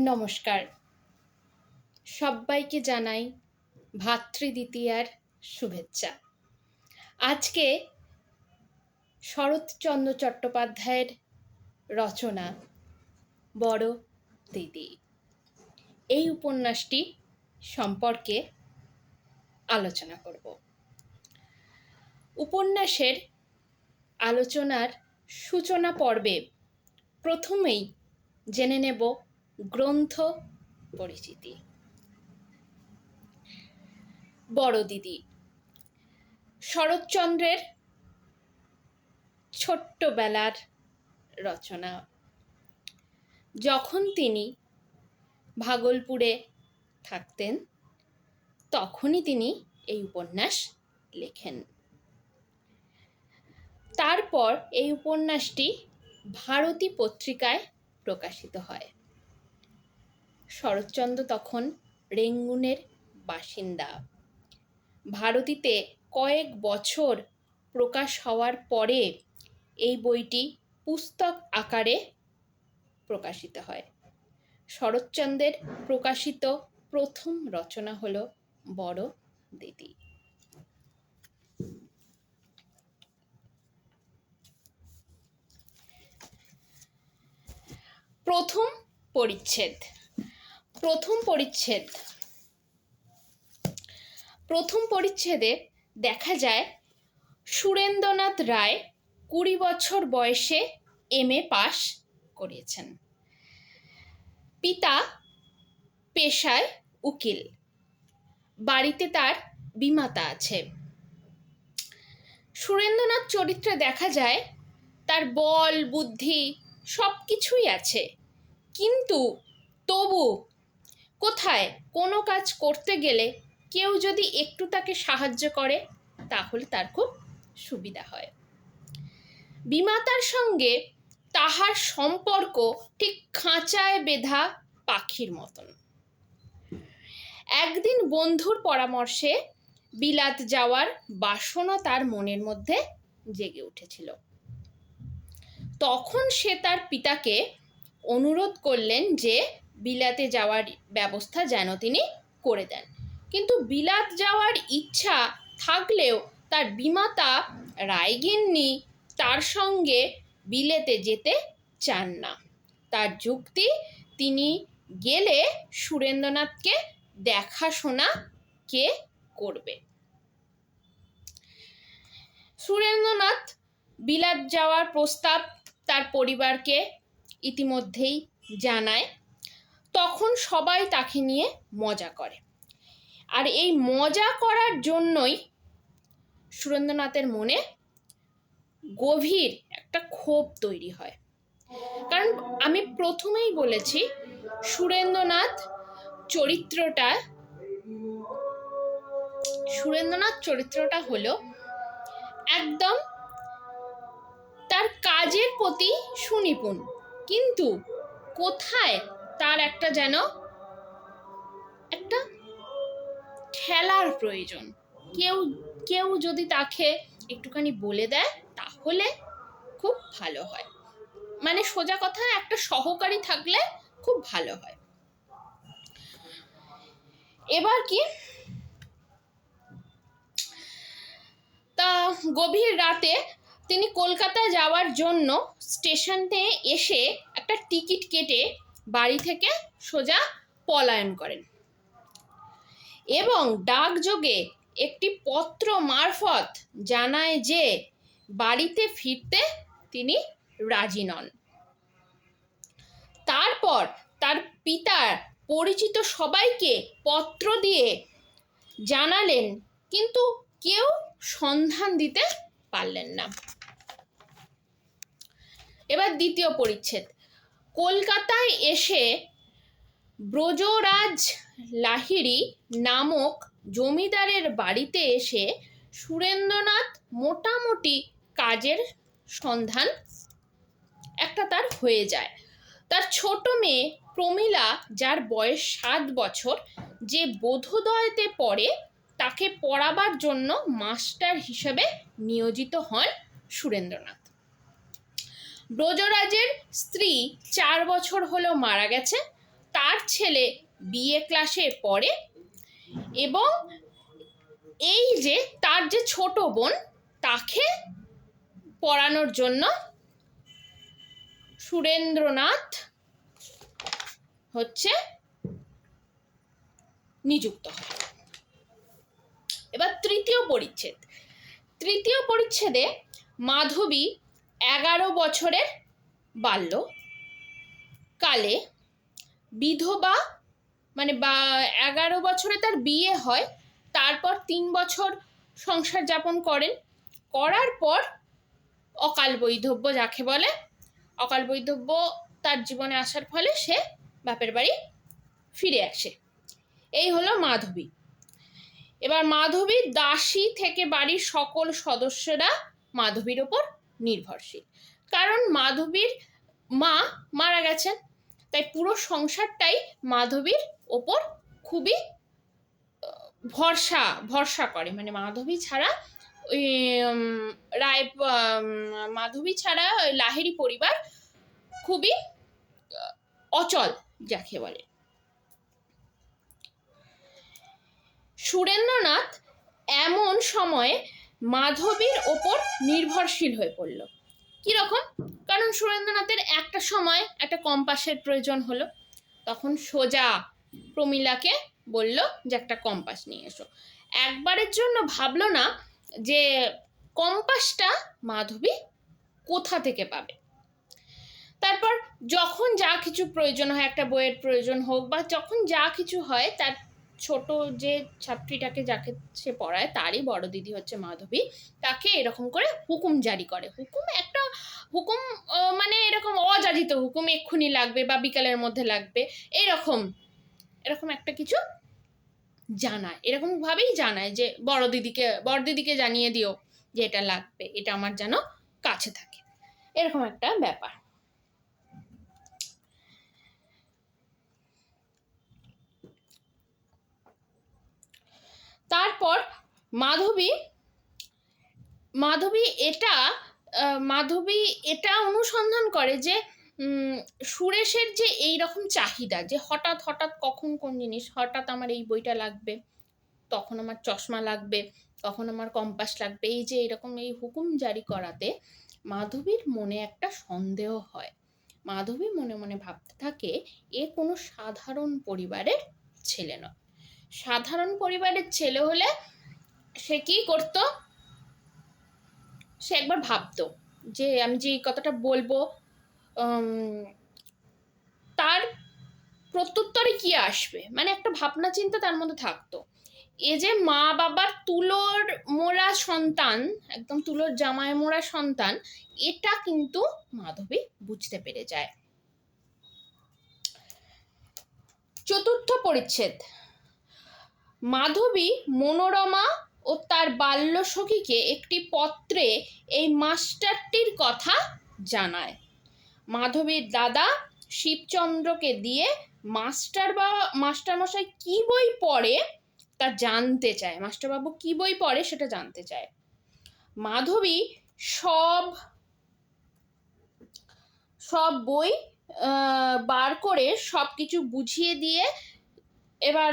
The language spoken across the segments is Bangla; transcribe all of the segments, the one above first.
নমস্কার। সবাইকে জানাই ভাতৃদ্বিতীয়ার শুভেচ্ছা। আজকে শরৎচন্দ্র চট্টোপাধ্যায়ের রচনা, বড় দিদি। এই উপন্যাসটি সম্পর্কে আলোচনা করব। উপন্যাসের আলোচনার সূচনা পর্বে প্রথমেই জেনে নেব গ্রন্থ পরিচিতি। বড় দিদি, শরৎচন্দ্রের ছোট্টবেলার রচনা। যখন তিনি ভাগলপুরে থাকতেন, তখনই তিনি এই উপন্যাস লেখেন। তারপর এই উপন্যাসটি ভারতী পত্রিকায় প্রকাশিত হয়। শরৎচন্দ্র তখন রেঙ্গুনের বাসিন্দা। ভারতীতে কয়েক বছর প্রকাশ হওয়ার পরে এই বইটি পুস্তক আকারে প্রকাশিত হয়। শরৎচন্দ্রের প্রকাশিত প্রথম রচনা হল বড় দিদি। প্রথম পরিচ্ছেদ প্রথম পরিচ্ছেদ। প্রথম পরিচ্ছেদে দেখা যায়, সুরেন্দ্রনাথ রায় কুড়ি বছর বয়সে এম এ পাশ করিয়েছেন। পিতা পেশায় উকিল। বাড়িতে তার বিমাতা আছে। সুরেন্দ্রনাথ চরিত্রে দেখা যায়, তার বল, বুদ্ধি সব কিছুই আছে। কিন্তু তবু কোথায় কোনো কাজ করতে গেলে কেউ যদি একটু তাকে সাহায্য করে, তাহলে তার খুব সুবিধা হয়। বিমাতার সঙ্গে তাহার সম্পর্ক ঠিক খাঁচায় বেধা পাখির মতন। একদিন বন্ধুর পরামর্শে বিলাত যাওয়ার বাসনা তার মনের মধ্যে জেগে উঠেছিল। তখন সে তার পিতাকে অনুরোধ করলেন যে বিলাতে যাওয়ার ব্যবস্থা যেন তিনি করে দেন। কিন্তু বিলাত যাওয়ার ইচ্ছা থাকলেও তার বিমাতা রায়গিন্নি তার সঙ্গে বিলেতে যেতে চান না। তার যুক্তি, তিনি গেলে সুরেন্দ্রনাথকে দেখাশোনা কে করবে? সুরেন্দ্রনাথ বিলাত যাওয়ার প্রস্তাব তার পরিবারকে ইতিমধ্যেই জানায়। তখন সবাই তাকে নিয়ে মজা করে। আর এই মজা করার জন্যই সুরেন্দ্রনাথের মনে গভীর একটা ক্ষোভ তৈরি হয়। কারণ আমি প্রথমেই বলেছি, সুরেন্দ্রনাথ চরিত্রটা সুরেন্দ্রনাথ চরিত্রটা হলো একদম তার কাজের প্রতি সুনিপুণ। কিন্তু কোথায় তার একটা যেন একটা ঠেলার প্রয়োজন। কেউ কেউ যদি তাকে একটুখানি বলে দেয়, তাহলে খুব ভালো হয়। মানে সোজা কথা, একটা সহকারী থাকলে খুব ভালো হয়। এবার কি? তা গভীর রাতে তিনি কলকাতায় যাওয়ার জন্য স্টেশনে এসে একটা টিকিট কেটে বাড়ি থেকে সোজা পলায়ন করেন। এবং ডাকযোগে একটি পত্র মারফত জানায় যে, বাড়িতে ফিরতে তিনি রাজি নন। তারপর তার পিতার পরিচিত সবাইকে পত্র দিয়ে জানালেন, কিন্তু কেউ সন্ধান দিতে পারলেন না। এবার দ্বিতীয় পরিচ্ছেদ। কলকাতায় এসে ব্রজরাজ লাহিড়ি নামক জমিদারের বাড়িতে এসে সুরেন্দ্রনাথ মোটামুটি কাজের সন্ধান একটা তার হয়ে যায়। তার ছোট মেয়ে প্রমীলা, যার বয়স সাত বছর, যে বোধোদয়তে পড়ে, তাকে পড়াবার জন্য মাস্টার হিসেবে নিয়োজিত হন সুরেন্দ্রনাথ। ব্রজরাজের স্ত্রী চার বছর হলো মারা গেছে, তার ছেলে বিএ ক্লাসে পড়ে এবং এই যে তার যে ছোট বোন তাকে পড়ানোর জন্য সুরেন্দ্রনাথ হচ্ছে নিযুক্ত এবার তৃতীয় পরিচ্ছেদ। তৃতীয় পরিচ্ছেদে মাধবী এগারো বছরের বাল্য। কালে বিধবা মানে বা, এগারো বছরে তার বিয়ে হয়, তারপর তিন বছর সংসার যাপন করেন। করার পর অকাল বৈধব্য যাকে বলে, অকাল বৈধব্য তার জীবনে আসার ফলে সে বাপের বাড়ি ফিরে আসে। এই হলো মাধবী। এবার মাধবীর দাসী থেকে বাড়ির সকল সদস্যরা মাধবীর ওপর নির্ভরশীল। কারণ মাধবীর মা মারা গেছেন, তাই পুরো সংসারটাই মাধবীর ওপর খুবই ভরসা ভরসা করে। মানে মাধবী ছাড়া রায় মাধবী ছাড়া লাহেরি পরিবার খুবই অচল যাকে বলে। সুরেন্দ্রনাথ এমন সময়ে মাধবীর ওপর নির্ভরশীল হয়ে পড়ল। কীরকম কারণ সুরেন্দ্রনাথের একটা সময় একটা কম্পাসের প্রয়োজন হলো। তখন সোজা প্রমিলাকে বলল যে, একটা কম্পাস নিয়ে এসো। একবারের জন্য ভাবলো না যে, কম্পাসটা মাধবী কোথা থেকে পাবে? তারপর যখন যা কিছু প্রয়োজন হয়, একটা বইয়ের প্রয়োজন হোক বা যখন যা কিছু হয়, তার ছোট যে ছাত্রীটাকে যাকে সে পড়ায়, তারই বড় দিদি হচ্ছে মাধবী, তাকে এরকম করে হুকুম জারি করে। হুকুম একটা হুকুম মানে এরকম অযাচিত হুকুম, এক্ষুনি লাগবে বা বিকালের মধ্যে লাগবে, এরকম এরকম একটা কিছু জানায়। এরকম ভাবেই জানায় যে, বড় দিদিকে বড় দিদিকে জানিয়ে দিও যে এটা লাগবে, এটা আমার যেন কাছে থাকে। এরকম একটা ব্যাপার তারপর মাধবী মাধবী এটা মাধবী এটা অনুসন্ধান করে যে সুরেশের যে এই রকম চাহিদা, যে হঠাৎ হঠাৎ কখন কোন জিনিস, হঠাৎ আমার এই বইটা লাগবে, তখন আমার চশমা লাগবে, তখন আমার কম্পাস লাগবে, এই যে এরকম এই হুকুম জারি করাতে মাধবীর মনে একটা সন্দেহ হয়। মাধবী মনে মনে ভাবতে থাকে, এ কোনো সাধারণ পরিবারের ছেলে নয়। সাধারণ পরিবারের ছেলে হলে সে কি করতো? সে একবার ভাবতো যে আমি যে কথাটা বলব তার প্রত্যুত্তরে কি আসবে? মানে একটা ভাবনা চিন্তা তার মধ্যে থাকতো। এ যে মা বাবার তুলোর মোড়া সন্তান, একদম তুলোর জামায় মোড়া সন্তান, এটা কিন্তু মাধবী বুঝতে পেরে যায়। চতুর্থ পরিচ্ছেদ। মাধবী মনোরমা ও তার বাল্য সখীকে একটি পত্রে এই মাস্টারটির কথা জানায়। মাধবীর দাদা শিবচন্দ্রকে দিয়ে মাস্টার বা, মাস্টারমশাই কি বই পড়ে তা জানতে চায়। মাস্টারবাবু কি বই পড়ে সেটা জানতে চায়। মাধবী সব সব বই বার করে সব কিছু বুঝিয়ে দিয়ে এবার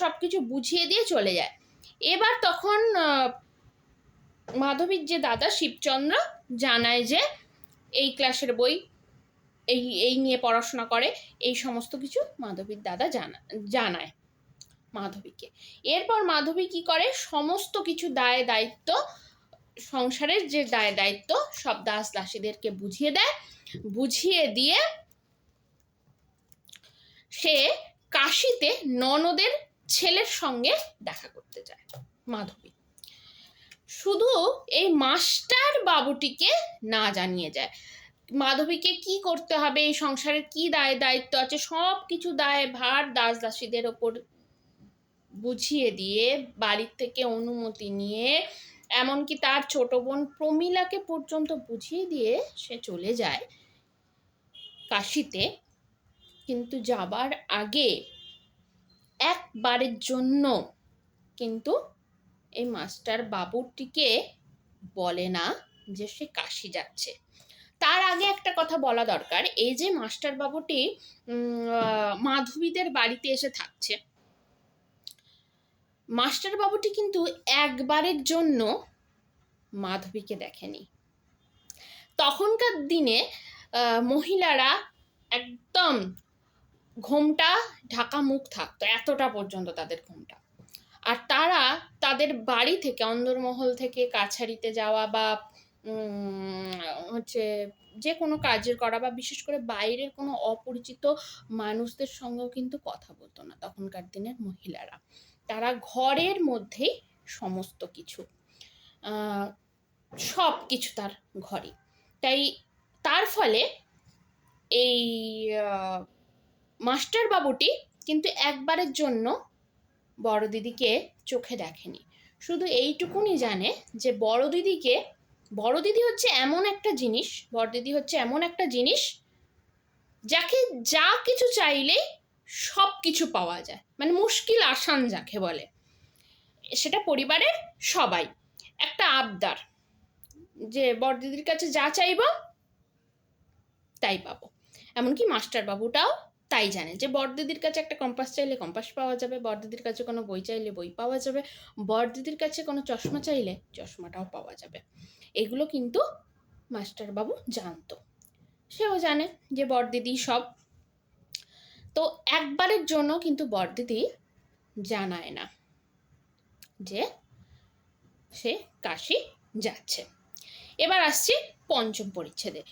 সব কিছু বুঝিয়ে দিয়ে চলে যায়। এবার তখন মাধবীর যে দাদা শিবচন্দ্র জানায় যে এই ক্লাসের বই, এই এই নিয়ে পড়াশোনা করে, এই সমস্ত কিছু মাধবীর দাদা জানা, জানায় মাধবীকে। এরপর মাধবী কি করে? সমস্ত কিছু দায় দায়িত্ব, সংসারের যে দায় দায়িত্ব, সব দাস দাসীদেরকে বুঝিয়ে দেয়। বুঝিয়ে দিয়ে সে কাশিতে ননদের ছেলের সঙ্গে দেখা করতে যায়, মাধবী। শুধু এই মাস্টার বাবুটিকে না জানিয়ে যায়। মাধবীকে কি করতে হবে, এই সংসারের কি দায়, দায়িত্ব আছে সব কিছু দায়, ভার দাস দাসীদের ওপর বুঝিয়ে দিয়ে বাড়ির থেকে অনুমতি নিয়ে, এমনকি তার ছোট বোন প্রমিলাকে পর্যন্ত বুঝিয়ে দিয়ে সে চলে যায় কাশিতে। কিন্তু যাবার আগে একবারের জন্য। কিন্তু এই মাস্টার বাবুটিকে বলে না যে সে কাশি যাচ্ছে। তার আগে একটা কথা বলা দরকার। এই যে মাস্টার বাবুটি মাধবীদের বাড়িতে এসে থাকছে। মাস্টার বাবুটি কিন্তু একবারের জন্য মাধবীকে দেখেনি। তখনকার দিনে মহিলারা একদম ঘোমটা ঢাকা মুখ থাকতো এতটা পর্যন্ত তাদের ঘোমটা। আর তারা তাদের বাড়ি থেকে, অন্দরমহল থেকে, কাছারিতে যাওয়া বা হচ্ছে যে কোনো কাজের করা বা বিশেষ করে বাইরের কোনো অপরিচিত মানুষদের সঙ্গেও কিন্তু কথা বলতো না তখনকার দিনের মহিলারা। তারা ঘরের মধ্যেই সমস্ত কিছু সব কিছু তার ঘরে। তাই তার ফলে এই মাস্টার বাবুটি কিন্তু একবারের জন্য বড় দিদিকে চোখে দেখেনি। শুধু এইটুকুনি জানে যে বড় দিদিকে বড় দিদি হচ্ছে এমন একটা জিনিস বড় দিদি হচ্ছে এমন একটা জিনিস যাকে যা কিছু চাইলেই সব কিছু পাওয়া যায়। মানে মুশকিল আসান যাকে বলে। সেটা পরিবারের সবাই। একটা আবদার যে বড় দিদির কাছে যা চাইব, তাই পাবো। এমনকি মাস্টার বাবুটাও তাই জানে যে বড়দিদির কাছে একটা কম্পাস চাইলে কম্পাস পাওয়া যাবে, বড়দিদির কাছে কোনো বই চাইলে বই পাওয়া যাবে, বড়দিদির কাছে কোনো চশমা চাইলে চশমাটাও পাওয়া যাবে। এগুলো কিন্তু মাস্টার বাবু জানতো। সেও জানে যে বড়দিদি সব। তো একবারের জন্য কিন্তু বড়দিদি জানায় না যে সে কাশি যাচ্ছে। এবার আসছি পঞ্চম পরিচ্ছেদে।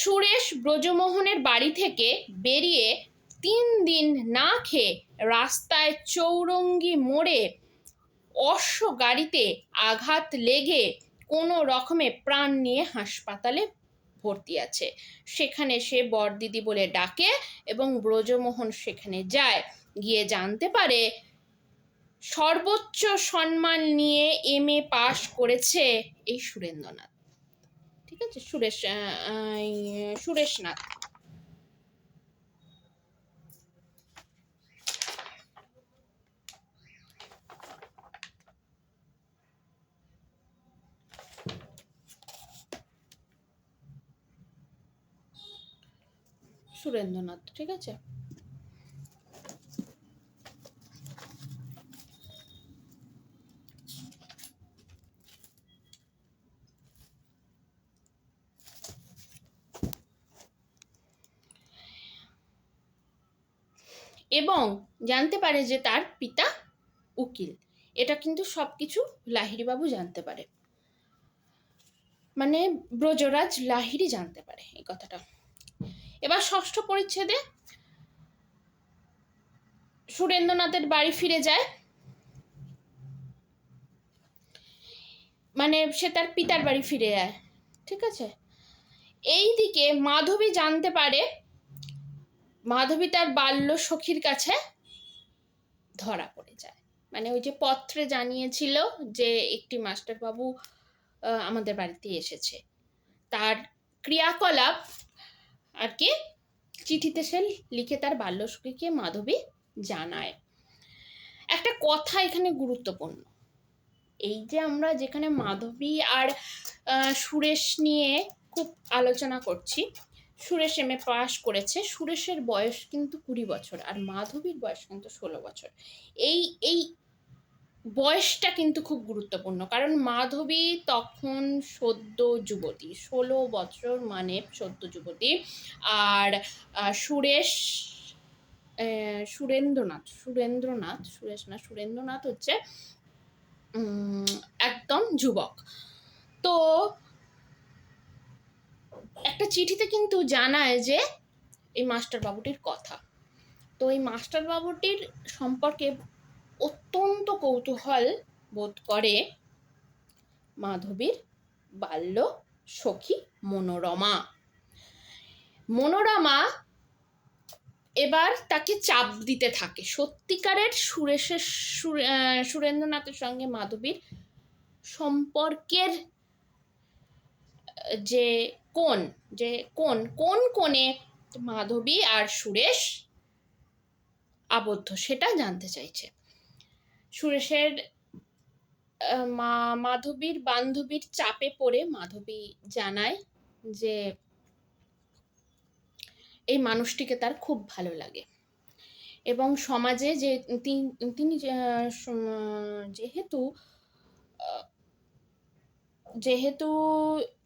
সুরেশ ব্রজমোহনের বাড়ি থেকে বেরিয়ে তিন দিন না খেয়ে রাস্তায় চৌরঙ্গি মোড়ে অশ্ব গাড়িতে আঘাত লেগে কোনো রকমে প্রাণ নিয়ে হাসপাতালে ভর্তি আছে। সেখানে সে বরদিদি বলে ডাকে এবং ব্রজমোহন সেখানে যায়। গিয়ে জানতে পারে, সর্বোচ্চ সম্মান নিয়ে এম এ পাশ করেছে এই সুরেন্দ্রনাথ। ঠিক আছে? সুরেশ সুরেশনাথ। সুরেন্দ্রনাথ ঠিক আছে এবং জানতে পারে যে তার পিতা উকিল। এটা কিন্তু সব কিছু লাহিড়িবাবু জানতে পারে। মানে ব্রজরাজ লাহিড়ি জানতে পারে এই কথাটা। এবার ষষ্ঠ পরিচ্ছেদে সুরেন্দ্রনাথের বাড়ি ফিরে যায়। মানে সে তার পিতার বাড়ি ফিরে যায়, ঠিক আছে? এই দিকে মাধবী জানতে পারে, মাধবী তার বাল্য সখীর কাছে ধরা পড়ে যায়। মানে ওই যে পত্রে জানিয়েছিল যে একটি মাস্টারবাবু আমাদের বাড়িতে এসেছে। তার ক্রিয়াকলাপ আর কি চিঠিতে সে লিখে তার বাল্য সখীকে মাধবী জানায়। একটা কথা এখানে গুরুত্বপূর্ণ। এই যে আমরা যেখানে মাধবী আর সুরেশ নিয়ে খুব আলোচনা করছি সুরেশ এম এ পাস করেছে। সুরেশের বয়স কিন্তু কুড়ি বছর আর মাধবীর বয়স কিন্তু ষোলো বছর। এই এই বয়সটা কিন্তু খুব গুরুত্বপূর্ণ কারণ মাধবী তখন সদ্য যুবতী, ষোলো বছর মানে সদ্য যুবতী। আর সুরেশ সুরেন্দ্রনাথ সুরেন্দ্রনাথ, সুরেশ না, সুরেন্দ্রনাথ হচ্ছে একদম যুবক। তো একটা চিঠিতে কিন্তু জানায় যে এই মাস্টার বাবুটির কথা। তো এই মাস্টার বাবুটির সম্পর্কে অত্যন্ত কৌতূহল বোধ করে মাধবীর বাল্য সখী মনোরমা। মনোরমা এবার তাকে চাপ দিতে থাকে। সত্যিকারের সুরেশের সুরেন্দ্রনাথের সঙ্গে মাধবীর সম্পর্কের যে কোন? যে কোন কোন কোণে মাধবী আর সুরেশ আবদ্ধ? সেটা জানতে চাইছে। সুরেশের মা, মাধবীর বান্ধবীর চাপে পড়ে মাধবী জানায় যে এই মানুষটিকে তার খুব ভালো লাগে। এবং সমাজে যে তিন- যেহেতু যেহেতু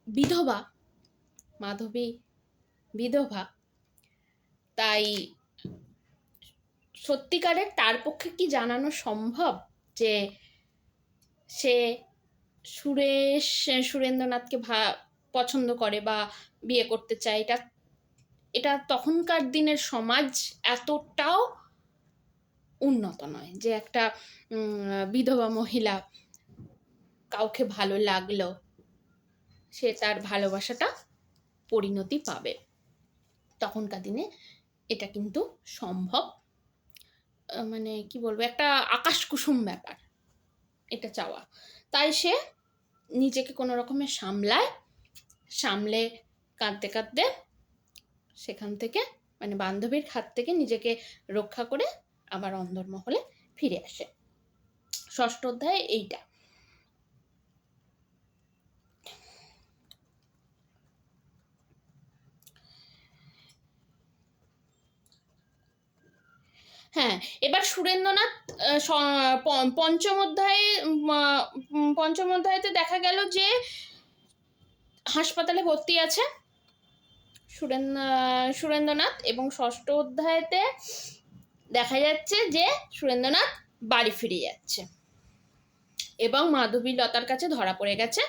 বিধবা মাধবী বিধবা। তাই সত্যিকারের তার পক্ষে কি জানানো সম্ভব যে সে সুরেশ, সুরেন্দ্রনাথকে ভা, পছন্দ করে বা বিয়ে করতে চায়? এটা এটা তখনকার দিনের সমাজ এতটাও উন্নত নয় যে একটা বিধবা মহিলা কাউকে ভালো লাগল। সে তার ভালোবাসাটা পরিণতি পাবে। তখনকার দিনে এটা কিন্তু সম্ভব। মানে কি বলব, একটা আকাশ কুসুম ব্যাপার এটা চাওয়া। তাই সে নিজেকে কোনো রকমে সামলায়, সামলে কাঁদতে কাঁদতে সেখান থেকে মানে বান্ধবীর হাত থেকে নিজেকে রক্ষা করে আবার অন্দরমহলে ফিরে আসে। ষষ্ঠ অধ্যায় এইটা। হ্যাঁ এবার সুরেন্দ্রনাথ পঞ্চম অধ্যায়ে পঞ্চম অধ্যায়তে দেখা গেল যে হাসপাতালে ভর্তি আছে সুরেন্দ্র, সুরেন্দ্রনাথ এবং ষষ্ঠ অধ্যায়তে দেখা যাচ্ছে যে সুরেন্দ্রনাথ বাড়ি ফিরে যাচ্ছে এবং মাধবীলতার কাছে ধরা পড়ে গেছে।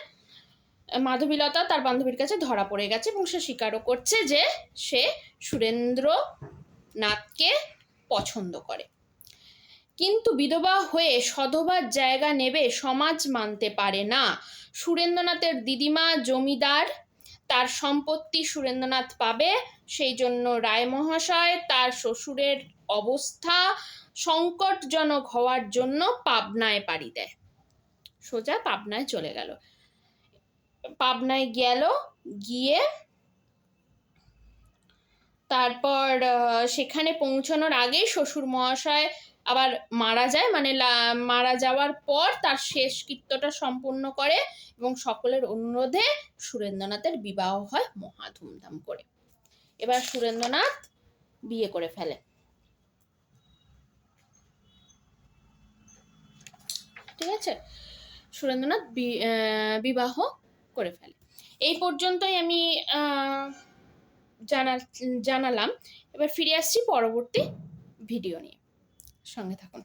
মাধবীলতা তার বান্ধবীর কাছে ধরা পড়ে গেছে এবং সে স্বীকারও করছে যে সে সুরেন্দ্রনাথকে পছন্দ করে। কিন্তু বিধবা হয়ে সধবার জায়গা নেবে সমাজ মানতে পারে না। সুরেন্দ্রনাথের দিদিমা জমিদার, তার সম্পত্তি সুরেন্দ্রনাথ পাবে, সেই জন্য রায় মহাশয় তার শ্বশুরের অবস্থা সংকটজনক হওয়ার জন্য পাবনায় পাড়ি দেয়। সোজা পাবনায় চলে গেল। পাবনায় গেল, গিয়ে তারপর সেখানে পৌঁছানোর আগেই শ্বশুর মহাশয় আবার মারা যায়। মানে মারা যাওয়ার পর তার শেষ কৃত্যটা সম্পূর্ণ করে এবং সকলের অনুরোধে সুরেন্দ্রনাথের বিবাহ হয় মহা ধুমধাম করে। এবার সুরেন্দ্রনাথ বিয়ে করে ফেলে ঠিক আছে? সুরেন্দ্রনাথ বিবাহ করে ফেলে এই পর্যন্তই আমি জানা জানালাম। এবার ফিরে আসছি পরবর্তী ভিডিও নিয়ে। সঙ্গে থাকুন।